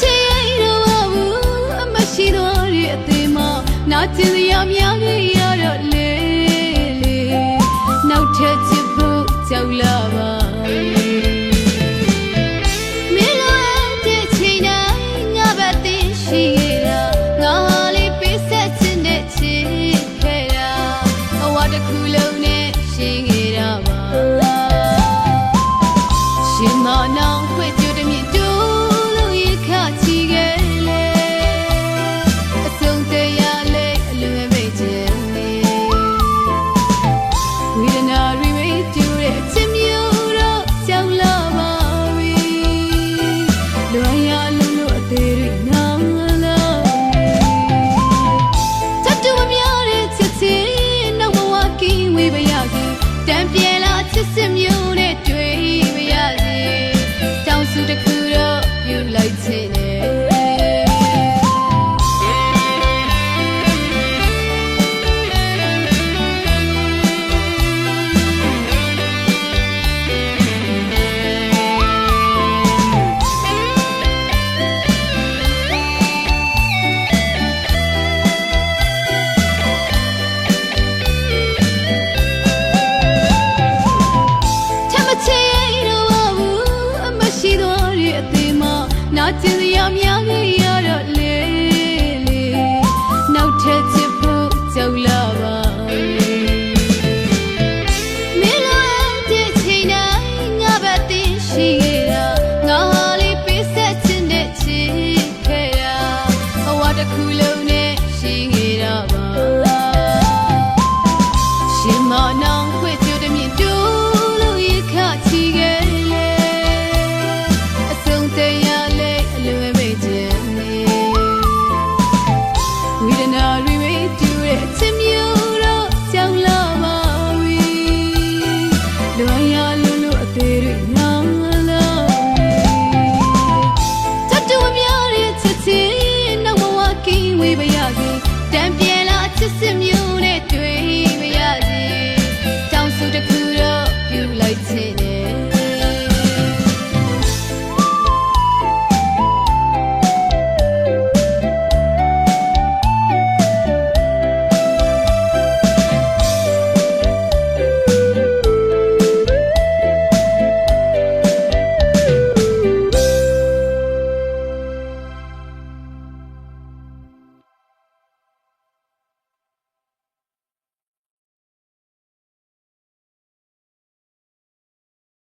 ချေရင်တော့ဘူးအမရှိတော့ရအသေးမနာကျင်စရာများကြီးရတော့လေလေနောက်ထပ်ချစ်ဖို့ကြောက်လာပါတစ်ခုလုံးနဲ့ ချင်စရာများကြီး